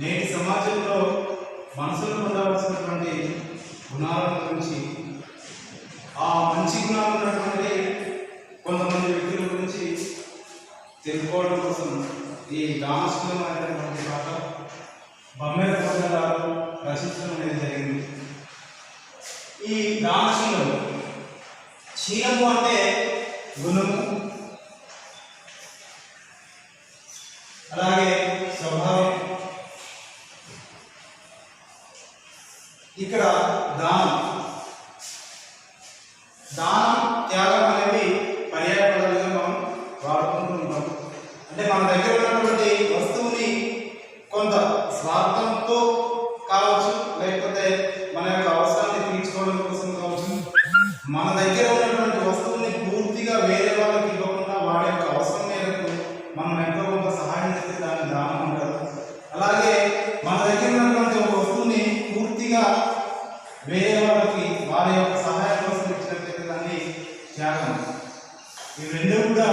నేటి సమాజంలో మనసును పొందవలసినటువంటి గుణాల గురించి ఆ మంచి గుణాలు ఉన్నటువంటి కొంతమంది వ్యక్తుల గురించి తెలుసుకోవడం కోసం ఈ డాన్స్ అనేటువంటి పాట బొమ్మల గారు రచించడం అనేది జరిగింది. ఈ రామశీలం శీలము అంటే గుణము ఇక్కడ దానం. దానం వేరే వాళ్ళకి వారి యొక్క సహాయం కోసం ఇచ్చినట్లయితే దాన్ని త్యాగం. ఈ రెండు కూడా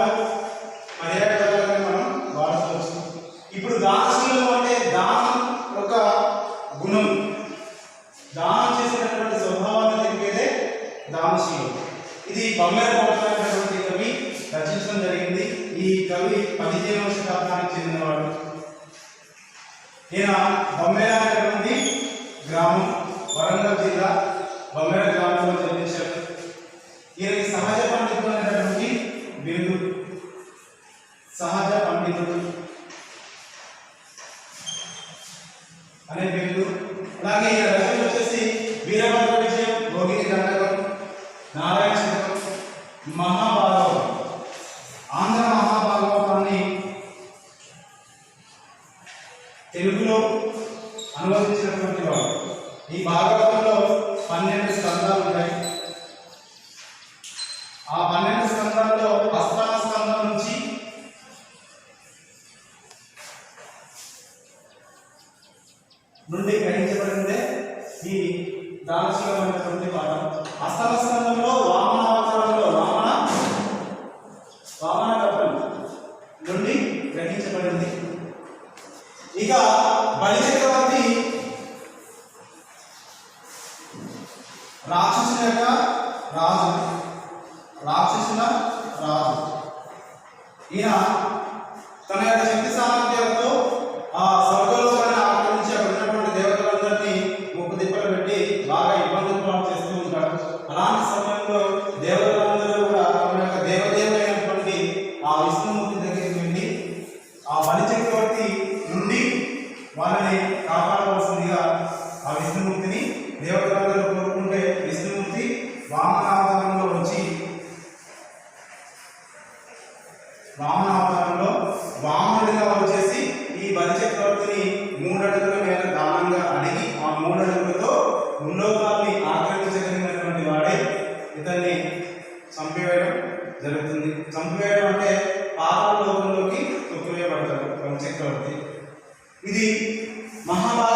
పర్యాటకంగా మనం వాడుకోవచ్చు. ఇప్పుడు దానశీలం అంటే దానం ఒక గుణం. దానం చేసినటువంటి స్వభావాన్ని తెలిపేదే దానశీలం. ఇది బొమ్మల పోట్లాడినటువంటి కవి రచించడం జరిగింది. ఈ కవి పదిహేనవ శతాబ్దానికి చెందినవాడు. ఈయన బొమ్మేర అనేటువంటి గ్రామం వరంగల్ జిల్లా బొమ్మేర గ్రామంలో జన్మించారు. ఈయనకి సహజ పండితుడు అనేటటువంటి బిరుదు సహజ పండితుడు. అనే Salve రాజు. రాక్షసుల రాజు. ఈయన తన యొక్క శక్తి సామర్థ్యాలతో ఆ స్వర్గలోకాన్ని ఆక్రమించి అక్కడ ఉన్నటువంటి దేవతలందరినీ ముప్పు తిప్పలు పెట్టి బాగా ఇబ్బందులు పాలు చేస్తూ ఉంటాడు. అలాంటి సమయంలో దేవత వామనావతారంలో వామనుడిగా వచ్చేసి ఈ బలి చక్రవర్తిని మూడడుగుల మీద దానంగా అడిగి ఆ మూడడుగులతో ముల్లోకాల్ని ఆక్రమించగలిగినటువంటి వాడే ఇతన్ని చంపివేయడం జరుగుతుంది. చంపివేయడం అంటే పాతాళ లోకంలోకి తొక్కివేయబడతాడు బలి చక్రవర్తి ఇది మహాభారత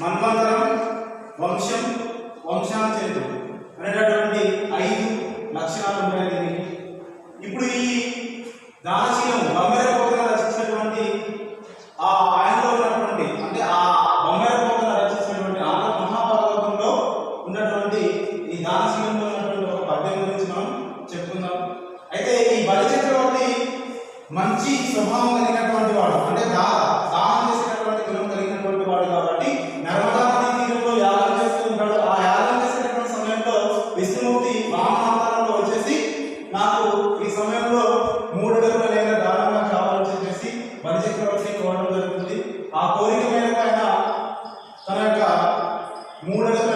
మన్వంతరం వంశం వంశాంచరితం అనేటటువంటి ఐదు లక్షణాలు ఉంటాయి దీనికి. ఇప్పుడు ఈ దానశీలం బొమ్మర పోకన రచించినటువంటి ఆ ఆయనలో ఉన్నటువంటి అంటే ఆ బొమ్మర పోకన రచించినటువంటి ఆంధ్ర మహాభాగవతంలో ఉన్నటువంటి ఈ దానశీలంలో ఉన్నటువంటి ఒక పద్యం గురించి మనం చెప్పుకుందాం. అయితే ఈ బలి చక్రవర్తి మంచి స్వభావం తన